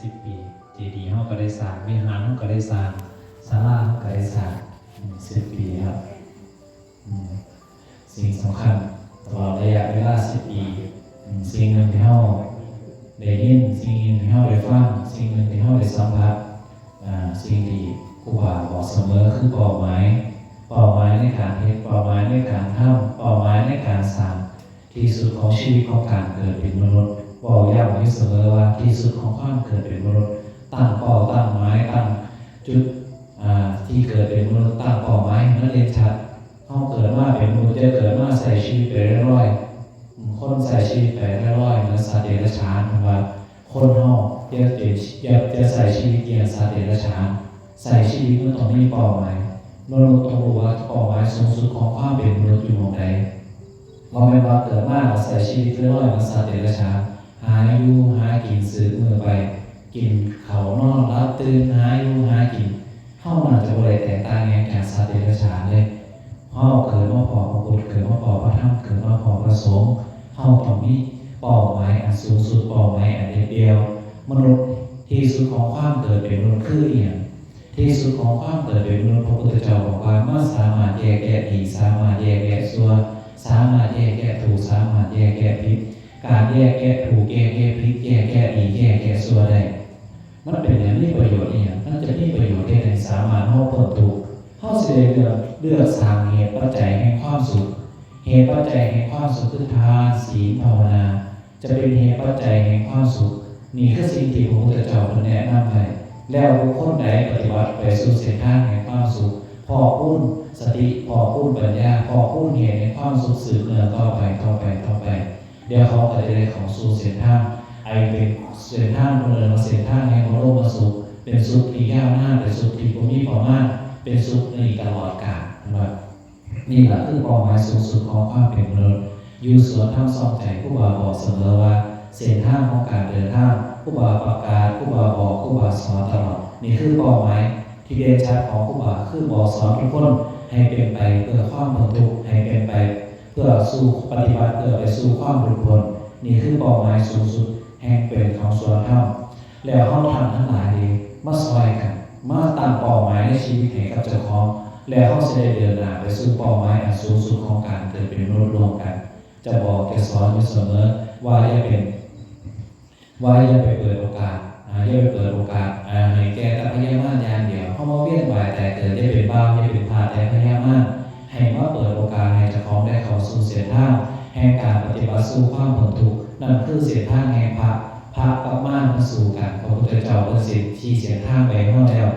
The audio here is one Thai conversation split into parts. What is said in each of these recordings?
สิบปีเจดีย์เฮาก็ได้สร้างวิหารเฮาก็ได้สร้างศาลาเฮาก็ได้สร้างสิบปีครับสิ่งสำคัญตลอดระยะเวลาสิบปีสิ่งหนึ่งที่เฮาได้ยินสิ่งหนึ่งที่เฮาได้ฟังสิ่งหนึ่งที่เฮาได้สัมผัสสิ่งที่ครูบาบอกเสมอคือเป้าหมายเป้าหมายในการเฮ็ดเป้าหมายในการทำเป้าหมายในการสร้างที่สุดของชีวิตของการเกิดเป็นมนุษย์ บอกย้ำไว้เสมอว่าที่สุดของความเกิดเป็นมนุษย์ตั้งเป้าตั้งหมายตั้งจุดที่เกิดเป็นมนุษย์ตั้งเป้าหมายให้มันเด่นชัดเขาเกิดมาเป็นมนุษย์จะเกิดมาใส่ชีวิตไปเรื่อยๆคนใส่ชีวิตไปเรื่อยๆเหมือนสัตว์เดรัจฉานว่าคนเฮาอย่าเดอย่าอย่าใส่ชีวิตอย่างสัตว์เดรัจฉานใส่ชีวิตมันต้องมีเป้าหมายมนุษย์ต้องรู้ว่าเป้าหมายสูงสุดของความเป็นมนุษย์อยู่ตรงไหนเราไม่ว่าเกิดมากเราใส่ชีวิตเรื่อยๆมันสัตว์เดรัจฉาน หาอยู่หากินซื้อมือไป กินเขานอนรับตื่นหาอยู่หากินเฮาน่าจะบ่ได้แตกต่างอย่างจากสัตว์เดรัจฉานเลยเฮาเกิดมาพอพระพุทธเกิดมาพอพระธรรมเกิดมาพอพระสงฆ์เฮาต้องมีเป้าหมายอันสูงสุดป้าหมายอันเดียว มนุษย์ที่สุดของความเกิดเป็นมนุษย์คืออีหยังที่สุดของความเกิดเป็นมนุษย์พระพุทธเจ้าบอกว่าเมื่อสามารถแยกแยะดีสามารถแยกแยะชั่วส การแยกแยะถูกแยกแยะผิดแยกแยะดีแยกแยะชั่วได้มันเป็นอย่างนี้ประโยชน์อย่างมันจะมีประโยชน์ที่ไหนสามารถเข้าเพิ่มถูกเข้าเสียเลือกเลือกสางเหตุปัจจัยแห่งความสุขเหตุปัจจัยแห่งความสุขคือทานศีลภาวนา จะเป็นเหตุปัจจัยแห่งความสุขนี่คือสิ่งที่พระพุทธเจ้าแนะนำให้แล้วคคลใดปฏิบัติไปสู่เส้นทางแห่งความสุขพอคุ้นสติพอคุ้นปัญญาพอคุ้นเหตุในความสุขสืบเนื่องต่อไปต่อไปต่อไป เดี๋ยวเขาก็จะได้ของสู่เส้นท่าไอเป็นเส้นท่างดำเนินมาเส้นท่างแห่งโลกมาสุขเป็นสุขที่ยาวนานเป็นสุขที่บ่มีประมาณเป็นสุขในตลอดกาลนะครับนี่แหละคือเป้าหมายสูงสุดของความเป็นมนุษย์อยู่สวนทางสองใจผู้บ่าบอกเสมอว่า เส้นทางของการเดินทางผู้บ่าประกาศผู้บ่าบอกผู้บ่าสอนตลอดนี่คือเป้าหมายที่เด่นชัดของครูบาคือบอกสอนทุกคนให้เป็นไปเพื่อความพ้นทุขให้เป็นไป สู่ปฏิบัติเพื่อไปสู่ความหลุดพ้นนี่คือเป้าหมายสูงสุดแห่งเป็นของส่วนเท่าแล้วเฮาทำทั้งหลายดีมาซอยกันมาตั้งเป้าหมายในชีวิตให้กับเจ้าของแล้วเฮาจะได้เดินหน้าไปสู่เป้าหมายอันสูงสุดของการเกิดเป็นมนุษย์รวมกัน จะบอกแกสอนอยู่เสมอว่าอย่าเป็นว่าอย่าไปเปิดโอกาสอ่าอย่าไปเปิดโอกาสอ่าให้แก่แต่พยามารยางเดียวเข้ามาเวียนวายแต่เกิดอย่าเป็นบ้าอย่าเป็นพาแต่พยามาร ให้มาเปิดโอกาสให้เจ้าของได้เข้าสู่เส้นทาแห่งการปฏิบัติสู่ความพ้นทุกนั่นคือเส้นทาแห่งพระพระกับมารมาสู่กันพระพุทธเจ้าเป็นสิ่งที่เส้นทาไปเฮาแล้ว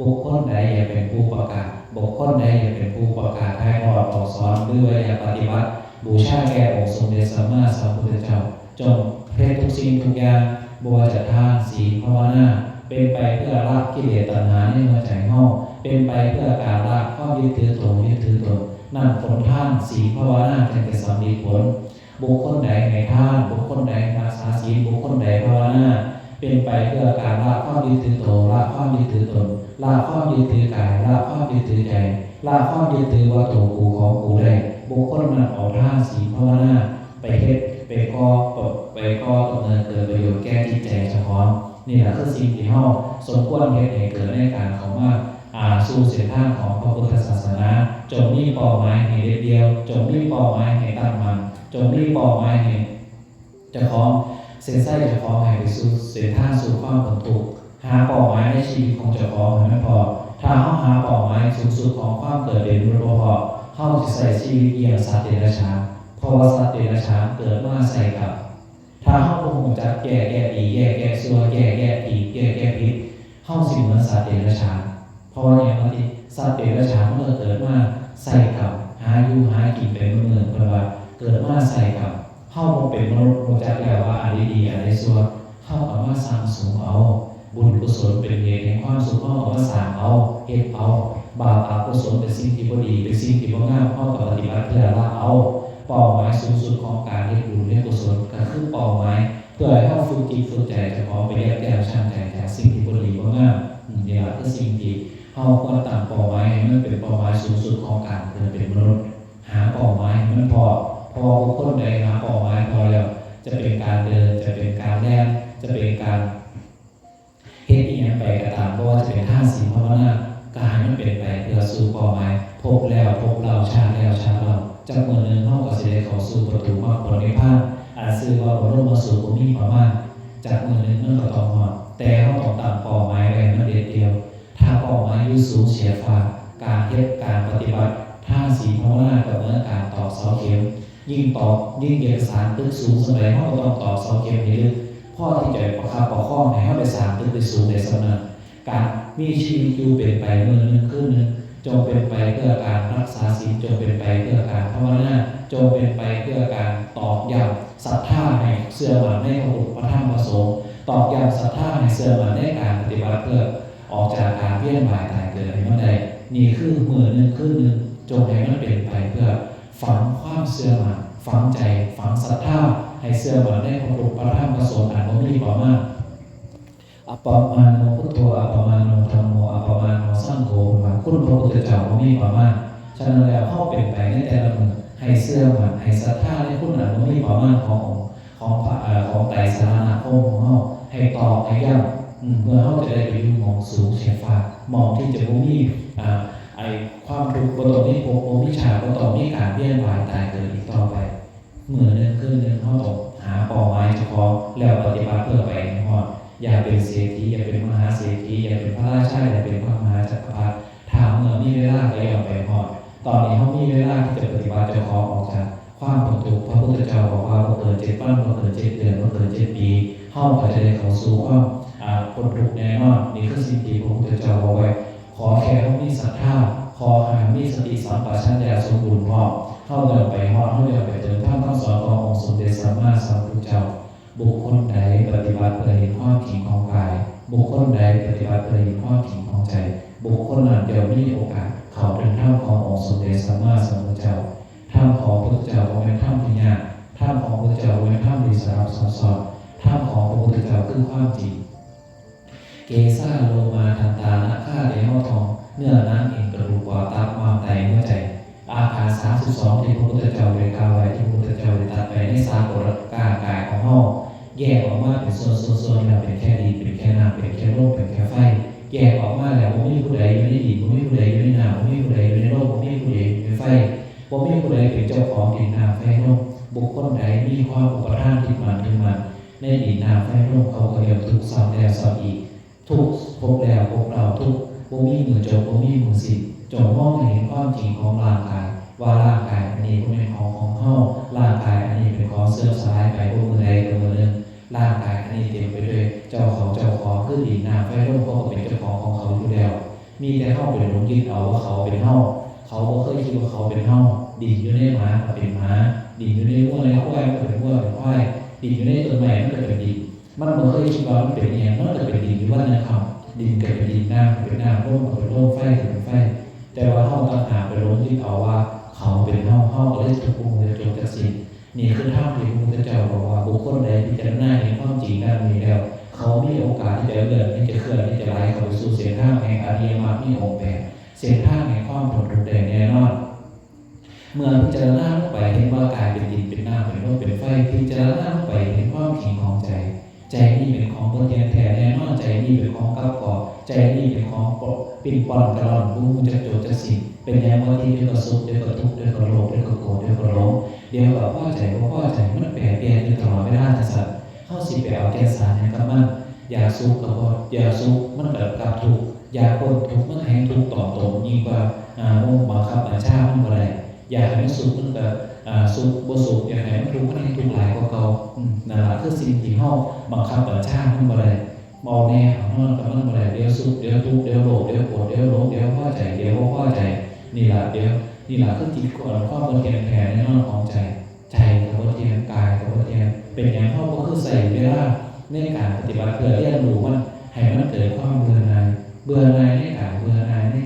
บุคคลใดอย่าเป็นผู้ประกาศบุคคลใดอย่าเป็นผู้ประกาศให้ทอดออสอนหรือว่าอย่าปฏิบัติ บูชาแก่องค์สมเด็จสัมมาสัมพุทธเจ้าจงเพศทุกสิ่งทุกอย่างบวชทานศีลภาวนาเป็นไปเพื่อละกิเลสตัณหาในหัวใจเฮาเป็นไปเพื่อการละความยึดถือตนยึดถือตน นั่นผลท่านศีภาวนาจึงจะสำเร็จผล บุคคลใดในท่าน บุคคลใดรักษาศีลบุคคลใดภาวนาเป็นไปเพื่อการละความยึดถือตนละความยึดถือตนละความยึดถือกายละความยึดถือใจละความยึดถือว่าตัวกูของกูได้บุคคลนั้นเอาท่านศีภาวนาไปเฮ็ดไปก่อไปก่อดำเนินเกิดประโยชน์แก้จิตใจเฉพาะนี่แหละคือสิ่งที่เฮาสมควรเฮ็ดให้เกิดในการข้ามาอ่า สู่เส้นทาของพระพุทธศาสนา จงมีป้าหมายให้เด็ดเดียว จงมีป้าหมายให้ตั้งมันจงมีป้าหมายให้เจ้าของเส้นไส้เจ้าของให้ไปสู่เส้นทาสู่ความพ้นทุกหาป้าหมายในชีวิตของเจ้าของให้มันพอถ้าเฮาหาป้าหมายสูงสุดของความเกิดเป็นมนุษย์บ่พอเฮาสิใส่ชีวิตเอียงสัตว์เดรัจฉานเพราะว่าสัตว์เดรัจฉานเกิดมาใส่กับถ้าเฮาบ่ฮู้จักแก้แก้ดีแก้แก้ชั่วแก้แก้ผิดแก้แก้ผิดเฮาสิเหมือนสัตว์เดรัจฉาน เพราะว่าอย่างว่าที่สัตว์เดรัจฉานเมื่อเกิดมาใส่กับหาอยู่หากินเป็นเมือๆเพิ่นว่าเกิดมาใส่กับเฮาบ่เป็นมนุษย์รู้จักแล้วว่าอันดีอันใดชั่วเฮาเอามาสร้างสมเอา บุญกุศลเป็นเหตุแห่งความสุขเฮาเอามาสร้างเอาเฮ็ดเอาบาปอกุศลเป็นสิ่งที่บ่ดีเป็นสิ่งที่บ่งามเฮาก็ปฏิบัติเพื่อละเอาเป้าหมายสูงสุดของการเรียนรู้เรียนกุศลก็คือเป้าหมายเพื่อให้เราฝึกจิตฝึกใจเฉพาะไปเรียกแก้ช่างใจจากสิ่งที่บุรีว่งามอืมนี่แหละคือสิ่งที่ เราควรตั้งเป้าหมายให้มันเป็นเป้าหมายสูงสุดของการเกิดเป็นมนุษย์ หาเป้าหมายให้มันพอพอคคลใดหาเป้าหมายพอแล้ว จะเป็นการเดินจะเป็นการแล่นจะเป็นการไปกระตามเพราะว่าจะเป็นท่าศีภาวนาการมันเป็นไปเพื่อสู่เป้าหมายพบแล้วพบเราชาแล้วชาเราจากเมื่อหนึงเฮาก็สิได้เข้าสู่ประตูมรรคผลนิพพานอาจซื้อว่าบ่ลมาสู่บ่มีประมาณจากเมื่อหนึ่งมันก็ต้องฮอดแต่เฮาต้องตั้งเป้าหมายไว้มันเด็ดเดียว ถ้าเป้าหมายอยู่สูงเฉียดฟ้าการเฮ็ดการปฏิบัติท่าศีลภาวนาก็เมือการตอกเสาเข็ม ยิ่งตอกยิ่งเอกสารตึกสูงสมัยเฮาก็ต้องตอกเสาเข็มให้ลึกพ่อที่จะประคับประคองให้เขาได้สร้างตึกได้สูงได้สำนักการมีชีวิตอยู่เป็นไปเมื่อนึงคืนนึงจงเป็นไปเพื่อการรักษาศีลจงเป็นไปเพื่อการภาวนาจงเป็นไปเพื่อการตอกย้ำศรัทธาให้เสื่อมันในพระพุทธพระธรรมพระสงฆ์ตอกย้ำศรัทธาให้เสื่อมันในการปฏิบัติเพื่อ ออกจากการเวียนว่ายตายเกิดให้มันได้นี่คือมือหนึ่งคืนหนึ่งจงให้มันเป็นไปเพื่อฝังความเสื่อมันฝังใจฝังศรัทธาให้เสื่อมันได้พระพุทธพระธรรมพระสงฆ์อันบ่มีประมาณอัปมาโนพุทโธอัปมาโนธรรมโมอัปมาโนสังโฆว่าคุณพระพุทธเจ้าบ่มีประมาณฉะนั้นแล้วเฮาเป็นไปในแต่ละมือให้เสื่อมันให้ศรัทธาในคุณอันบ่มีประมาณขององค์ของพระเออของไตรสารณคมของเฮาให้ตอกให้ย้ำอืม เพื่อเฮาจะได้ไปอยู่หมองสูงเฉียฟ้ามองที่จะบ่มีอ่าไอความทุกข์บ่ต้องมีภพบ่มีชาติบ่ต้องมีการเวียวายตายเกิดอีกต่อไปเมื่อหนึ่งขึ้นหนึ่งเขาต้องหาป้าหมายเฉพาะแล้วปฏิบัติเพื่อไปให้ฮอดอย่าเป็นเศรษฐีอย่าเป็นมหาเศรษฐีอย่าเป็นพระราชาอย่าเป็นพระมหาจักรพรรดิถามเมื่อมีเวลาก็อย่าไปฮอดตอนนี้เขามีเวลาที่จะปฏิบัติเจะขอออกจากความผลทุกข์พระพุทธเจ้าบอกว่าบ่เกินเจ็ดวันบ่เกินเจ็ดเดือนบ่เกินเจ็ดปีเฮาก็จะได้เข้าสู่ความ อ่าพ้นทุกแน่นอนนี่คือสิ่งที่พระพุทธเจ้าบอกไว้ ขอแค่เขามีศรัทธาขอให้มีสติสัมปชัญญะสมบูรณ์พอเข้าเดินไปฮอดเข้าเดินไปเจอท่านต้องสอนขององค์สมเด็จสัมมาสัมพุทธเจ้าบุคคลใดปฏิบัติเพื่อเห็นความจริงของกาย บุคคลใดปฏิบัติเพื่อเห็นความจริงของใจ บุคคลนั้นเดียวมีโอกาสเข้าถึงถ้ำขององค์สมเด็จสัมมาสัมพุทธเจ้าถ้ำของพระพุทธเจ้าเป็นถ้ำที่ยากถ้ำของพระพุทธเจ้าเป็นถ้ำที่สลับซับซ้อนถ้ำของพระพุทธเจ้าคือความจริง เกซาโลมาทันตานะข้าเดหอทอง เนื้อนังเอ็นกระดูกปอดตับมามไตหัวใจ อาคาร32ที่พระพุทธเจ้าได้กล่าวไว้ที่พระพุทธเจ้าได้ตรัสไปในสากลกากายของเฮาแยกออกมาเป็นส่วนๆๆแล้วเป็นแค่ดินเป็นแค่น้ำเป็นแค่ลมเป็นแค่ไฟแยกออกมาแล้วบ่มีผู้ใดอยู่ในดินบ่มีผู้ใดอยู่ในน้ำบ่มีผู้ใดอยู่ในลมบ่มีผู้ใดอยู่ในไฟบ่มีผู้ใดเป็นเจ้าของดินน้ำไฟลมบุคคลใดมีความอุปทานที่มันที่มันในดินน้ำไฟลมเขาก็เรียกทุกข์ซ้ำแล้วซ้ำอีก ทุกพบแล้วพบเราทุกข์บ่มีมือจบบ่มีมือสิจงมองเห็นความจริงของร่างกายว่าร่างกายอันนี้เป็นของของเฮาร่างกายอันนี้เป็นของเสื่อมสลายไปบ่มือใดก็มือหนึ่งร่างกายอันนี้เต็มไปด้วยเจ้าของเจ้าของคือดินน้ำไฟลมเขาก็เป็นเจ้าของของเขาอยู่แล้ว มีแต่เฮาเป็นหลงยึดเอาว่าเขาเป็นเฮาเขาบ่เคยคิดว่าเขาเป็นเฮาดินอยู่ในหมาเป็นหมาดินอยู่ในวัวในควายมันเป็นวัวเป็นควายดินอยู่ในต้นไม้มันก็เป็นดิน มันบ่เคยคิดว่ามันเป็นอหงมันก็เป็นดินอยู่ว่านะครับดินก็เป็นดินน้ำเป็นน้ำลมก็เป็นลมไฟก็เป็นไฟ แต่ว่าเฮาต่างหากไปหลงยึดเอาว่า เขาเป็นเฮาเฮาก็เลยถูกภูมิจนจักสินนี่คือท่าที่พระพุทธเจ้าบอกว่าบุคคลใดพิจารณาเห็นความจริงด้านนี้แล้ว เขามีโอกาสที่จะเลื่อนที่จะเคลื่อนที่จะไหลเข้าไปสู่เส้นทางแห่งอริยมรรคมีองค์แปดเส้นทางแห่งความพ้นทุกข์ได้แน่นอนเมื่อพิจารณาลงไปเห็นว่ากายเป็นดินเป็นน้ำเป็นลมเป็นไฟพิจารณาลงไปเห็นความจริงของใจ ใจนี่เป็นของบนเทียนแท้แน่นอนใจนี่เป็นของกับกอใจนี่เป็นของปิ่นปอนกระลอนรู้จะโจจะสิเป็นแนวว่าที่เดียวกับสุขเดียวกับทุกข์เดียวกับโลภเดียวกับโกรธเดียวกับหลงเดียวกับพ่อใจว่าพ่อใจมันแปรเปลี่ยนอยู่ตลอดเวลาแต่สัตว์เข้าสิไปลเอาแก่สารเนี่ยกับมันอย่าสุขกับพ่ออย่าสุขมันเกิดกับทุกข์อย่าพ้นทุกข์มันแห่งทุกข์ต่อตรงยิ่งกว่าอ่ามุ่งบังคับบัญชามันบ่ได้ อย่าให้มันสุขมันกิดอ่าสุขบ่สุขอย่างไรมันทุกข์มันให้ทุกข์หลายกว่าเก่านั่นล่ะคือสิ่งที่เฮาบังคับบัญชามันบ่ได้มองแน่ของกับมันบ่ได้เดี๋ยวสุขเดี๋ยวทุกข์เดี๋ยวโลภเดี๋ยวโกรธเดี๋ยวหลงเดี๋ยวพอใจเดี๋ยวบ่อใจนี่แหละเดี๋ยวนี่แหละคือจิตของความบ่เทียงแท้ในนอนของใจ ใจกับบ่เที่ยงกายกับบ่เที่ยงเป็นหยังเฮาก็คือใส่เวลาในการปฏิบัติเพื่อเรียนรู้มันให้มันเกิดความเบื่อหน่ายเบื่อหน่ายใน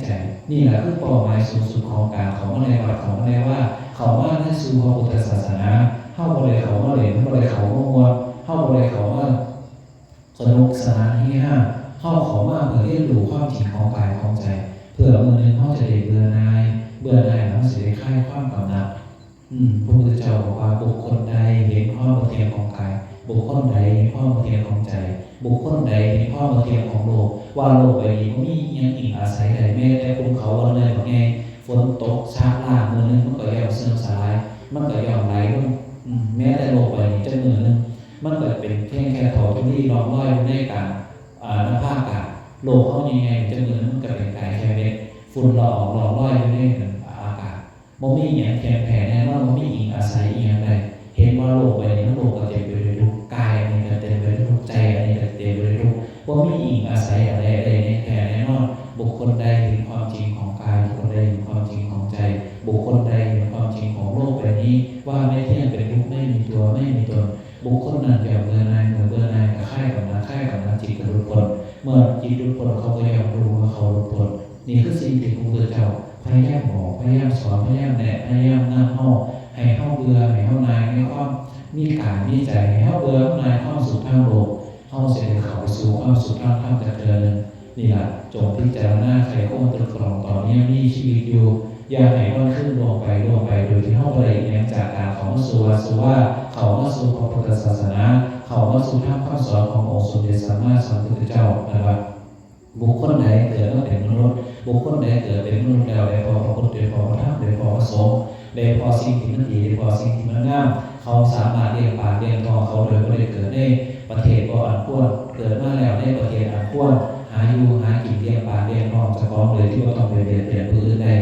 ใจ นี่แหละคือเป้าหมายสูงสุดของการของมาในวัดของมาในว่า เขาว่าในสู่พระพุทธศาสนาเฮาบ่ได้เขามาเล่นบ่ได้เขามาม่วนเฮาบ่ได้เขามาสนุกสนานเฮฮาเฮาเขามาเพื่อเรียนรู้ความจริงของกายของใจ เพื่อมื้อหนึงเฮาจะได้เบื่อนาย เบื่อนายแล้วเสิได้คลายความกำหนัดพระพุทธเจ้าบอกว่าบุคคลใดเห็นความบ่เที่ยงของกาย บุคคลใดเห็นความเทียงของใจ บุคคลใดในข้อมาเทียมของโลก ว่าโลกใบนี้บ่มีอิหยังอิงอาศัยใดแม้แต่ภูเขาวันเลยบอกไงฝนตกชาล่ามือนึงมันก็ย่อมเสื่อมสลาย มันก็ย่อมไหลลงแม้แต่โลกใบนี้จะมือหนึงมันก็เป็นเพียงแค่ถอทุลีรองลออยู่ในการนภาคอากาศโลกเขายังไงจะมือหนึงมันก็เป็นกายแค่เม็ดฝุ่นละอองรองลอยอยู่ในอากาศบ่มีอิหยังแข็งแผ่แน่นอนบ่มีอิงอาศัยอิหยังใดเห็นว่าโลกใบนี้โลก บุคคลนั้นแบบเบื่อหน่ายเมือนเบื่อหน่ายกับค่ายกับนาค่ายกับนาจิตกับรุดพ้นเมื่อจิตรุดพ้นเขาก็ยอมรู้ว่าเขารุดพ้นนี่คือสิ่งที่พระพุทธเจ้าพยายามบอกพยายามสอนพยายามแนะพยายามนำเฮาให้เฮาเบื่อให้เฮานายให้ความมีการมีใจให้เฮาเบื่อเฮานายควาสุขทางโลกเข้าเสด็จเขาสู่ควาสุขทางธรรมเจริญนี่แหละจงพิจารณาใครคงตรึกตรองตอนนี้มีชีวิตอยู่ ย่าให้มันขึ้นลงไปลงไปโดยที่เข้าไปเองจากการของสุวาสุว่าเขามาสู่พระพุทธศาสนา เขามาสู่ธรรมคำสอนขององค์สมเด็จสัมมาสัมพุทธเจ้านะครับบุคคลใดเกิดมาเป็นมนุษย์บุคคลใดเกิดเป็นมนุษย์แล้วได้พอพระพุทธได้พอพระธรรมได้พอพระสงฆ์ได้พอสิ่งที่มันดีได้พอสิ่งที่มันงามเขาสามารถเรียกปากเรียกทองเขาโดยไม่ได้เกิดในประเทศบ่อันควรเกิดมาแล้วในประเทศอันควรหาอยู่หากินเลี้ยงปากเลี้ยงท้องจะของเลยที่ว่าต้องไปเบียดเบียนผู้อื่นได้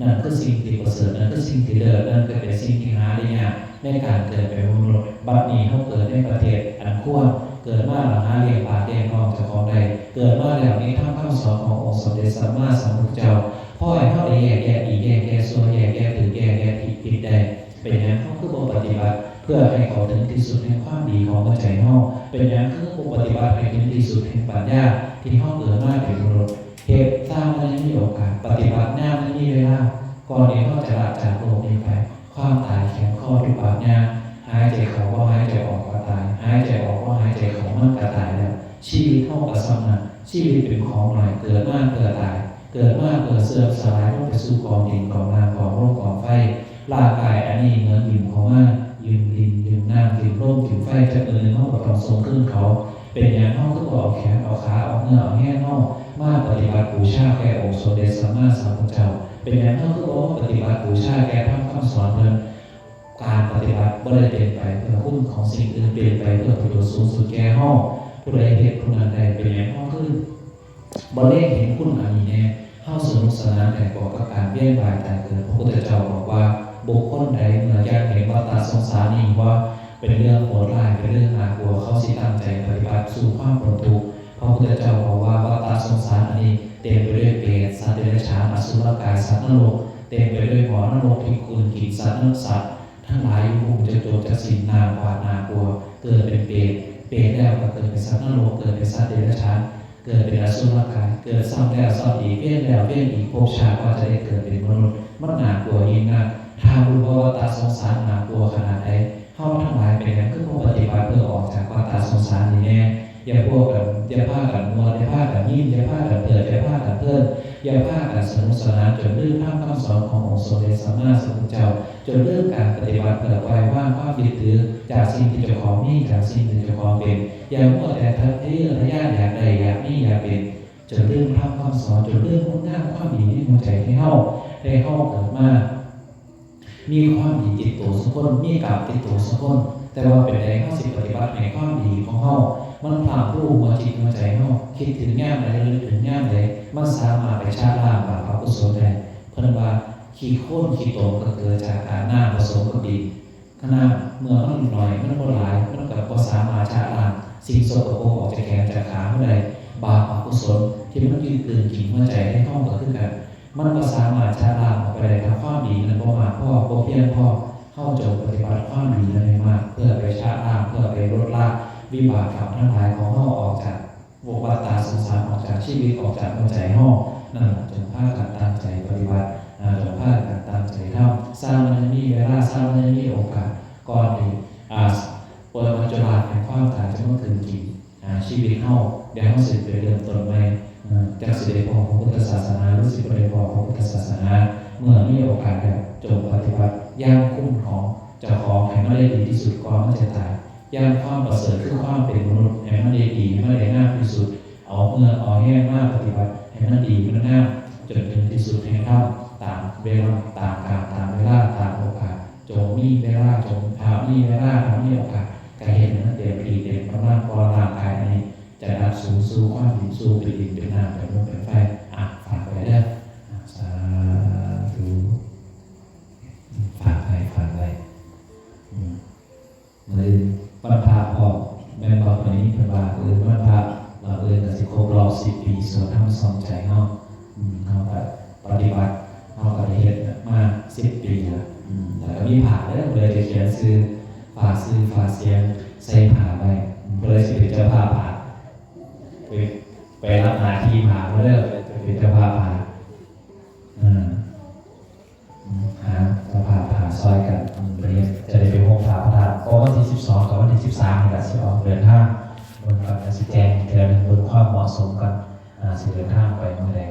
นั่นคือสิ่งที่ประเสริฐนั่นคือสิ่งที่เลิศนั่นก็เป็นสิ่งที่หาได้ยากในการเกิดเป็นมนุษย์บัดนี้เขาเกิดในประเทศอันควรเกิดมาแล้วหาเลี้ยงปากเลี้ยงท้องเจะของได้เกิดมาแล้วนี้ทำคำสอนขององค์สมเด็จสัมมาสัมพุทธเจ้าพ่อให้เขาได้แยกแยะดีแยกแยะส่วนแยกแยะถือแยกแยะผิดผิดได้เป็นอย่างนั้นเขาคือบ่ปฏิบัติเพื่อให้เขาถึงที่สุดแห่งความดีของหัวใจเฮาเป็นอย่างคือผู้ปฏิบัติให้ถึงที่สุดแห่งปัญญาที่เฮาเกิดมาเป็นมนุษย์ เหตุสร้างมันยังมีโอกาสปฏิบัติหน้ามันมีเวลาก่อนที่เขาจะลาจากโลกนี้ไป ความตายแข็งข้อทุกปากยาหายใจเขาว่าหายใจออกก็ตายหายใจออกว่าหายใจเขามันก็ตายแล้วชีวิตเท่ากับสำนักชีวิตเป็นของหน่เกิดมากเกิดตาย เกิดมากเกิดเสื่อมสลายลงไปสู่กองดินกองน้ำกองโลกกองไฟร่างกายอันนี้เหมือนหินของมากยืนดินยืนน้ำยืนร่มยืนไฟจะเอินห้องกับต้องทรงขึ้นเขา เป็นอย่างห้องก็เอาแขนเอาขาเอาเนื้อเอาแห้งห้องมาปฏิบัติบูชาแก่องค์สมเด็จสัมมาสัมพุทธเจ้า เป็นอย่างห้องก็บอกปฏิบัติบูชาแก่ท่านคำสอนเพิ่นการปฏิบัติบ่ได้เป็นไปเพื่อคุณของสิ่งอื่นเป็นไปเพื่อประโยชน์สูงสุดแก่ห้องผู้ใดเห็นผู้นั้นใดเป็นอย่างห้องคือบ่ได้เห็นคุณอันนี้แน่ห้าสนุกสนานแต่บอกกับการเบี้ยบายแตายเกิดพระพุทธเจ้าบอกว่าบุคคลใดเมื่อยากเห็นว่าตาสงสารนี่ว่า เป็นเรื่องโหดร้ายเป็นเรื่องน่ากลัวเขาสิตั้งใจปฏิบัติสู่ความพ้นทุกข์พระพุทธเจ้าบอกว่าว่าตาสงสารอันนี้เต็มไปด้วยเปรตสัตว์เดรัจฉานอสุรกายสัตว์นรกเต็มไปด้วยหมอนรกที่คุณกินสัตว์นรกสัตว์ทั้งหลายอยู่คงจะโจจะสินนากว่าดนากลัว เกิดเป็นเปรตเปรตแล้วก็เกิดเป็นสัตว์นรกเกิดเป็นสัตว์เดรัจฉานเกิดเป็นอสุรกายเกิดซ้ำแล้วซ้ำอีกเวียนแล้วเวียนอีกภพชาติก็จะได้เกิดเป็นมนุษย์มันหนากลัวยิ่งนักถ้ารู้ว่าวัฏสงสารน่ากลัวขนาดไหน เฮาทั้งหลายเป็นอย่างคือผู้ปฏิบัติเพื่อออกจากควัฏสงสารนี่แน่อย่าพวกกันอย่าพากันมัวอย่าพากันยิ้มอย่าพากันเปิดอย่าพากันเพิ่มอย่าพากันสนุกสนานจนลืมทำคำสอนขององค์สมเด็จสัมมาสัมพุทธเจ้าจนเริ่มการปฏิบัติเพื่อปล่อยว่างความยึดถือจากสิ่งที่เจ้าของมีจากสิ่งที่เจ้าของเป็นอย่ามัวแต่ทัดเทระยะอยากใดอยากมีอยากเป็นจนเริ่มทำคำสอนจนเริ่มมุ่งหน้าความดีในหัวใจให้เฮาได้เฮาเกิดมา มีความดีติดตัวสักคนมีกรรมติดตัวสักคนแต่ว่าเป็นแรงเข้าสิบปฏิบัติในความดีของเฮามันผลักรู้หัวจิตหัวใจเฮาคิดถึงแง่ใดระลึกถึงแง่ใดมันสามารถไปชาล้างบาปอกุศลได้เพิ่นว่าขี้โค่นขี้โตก็เกิดจากการหน้าผสมกับดินขณะเมื่อมันหน่อยมันบ่หลายมันก็บ่สามารถชาลางสิ่งสกปรกออกจากแขนจากขาเมื่อใดบาปอกุศลที่มันยืนตื่นกินหัวใจให้ห้องก็คือกันมันก็สามารถชาลางออกไปได้ทำความ ดีนั้นบ่มาพ่อบ่เพียงพ่อเข้าจงปฏิบัติความดีนั้นให้มากเพื่อไปชาติล้างเพื่อไปลดละวิบากกรรมทั้งหลายของเฮาออกจากวงวัฏฏะสงสารออกจากชีวิตออกจากหัวใจเฮานั่นจงพากันตั้งใจปฏิบัติอ่าจงพากันตั้งใจทำสร้างมันให้มีเวลาสร้างมันให้มีโอกาสก่อนที่อาเปิดมัจจุบันแห่งความตายจะมาถึงจริงอ่ชีวิตเฮาเดี๋ยวเฮาสิไปเริ่มต้นใหม่จากสิริพรของพุทธศาสนาหรือสิริพรของพุทธศาสนา เมื่อมีโอกาสแล้วจงปฏิบัติย่างคุ้มของจ้าของให้มันได้ดีที่สุดก่อนมันจะตายย่างความประเสริฐคือความเป็นมนุษย์ให้มันได้ดีให้มันได้งามที่สุด เอาเมื่อเอาแห้งมากปฏิบัติให้มันดีมันงามจนถึงที่สุดแห่งธรรมตามเวลาตามกาลตามเวลาตามโอกาสจงมีเวลาจงหามีเวลาหามีโอกาสการเห็นนั้นเต็มดีเต็มกำลังพอร่างกายนี้จะดับสูงสู่ความดีสู่เป็นดินเป็นน้ำเป็นลมเป็นไฟ ซอยกันอืมไปเฮ็ดจะได้ไปห้องผ่าพระธาตุเพราะวันที่ 12 กับวันที่สิบสามนี่แหละสิออกเดือนห้าบนการสิแจงเทือนบนความเหมาะสมกันสิเดือนห้าไปเมื่อใด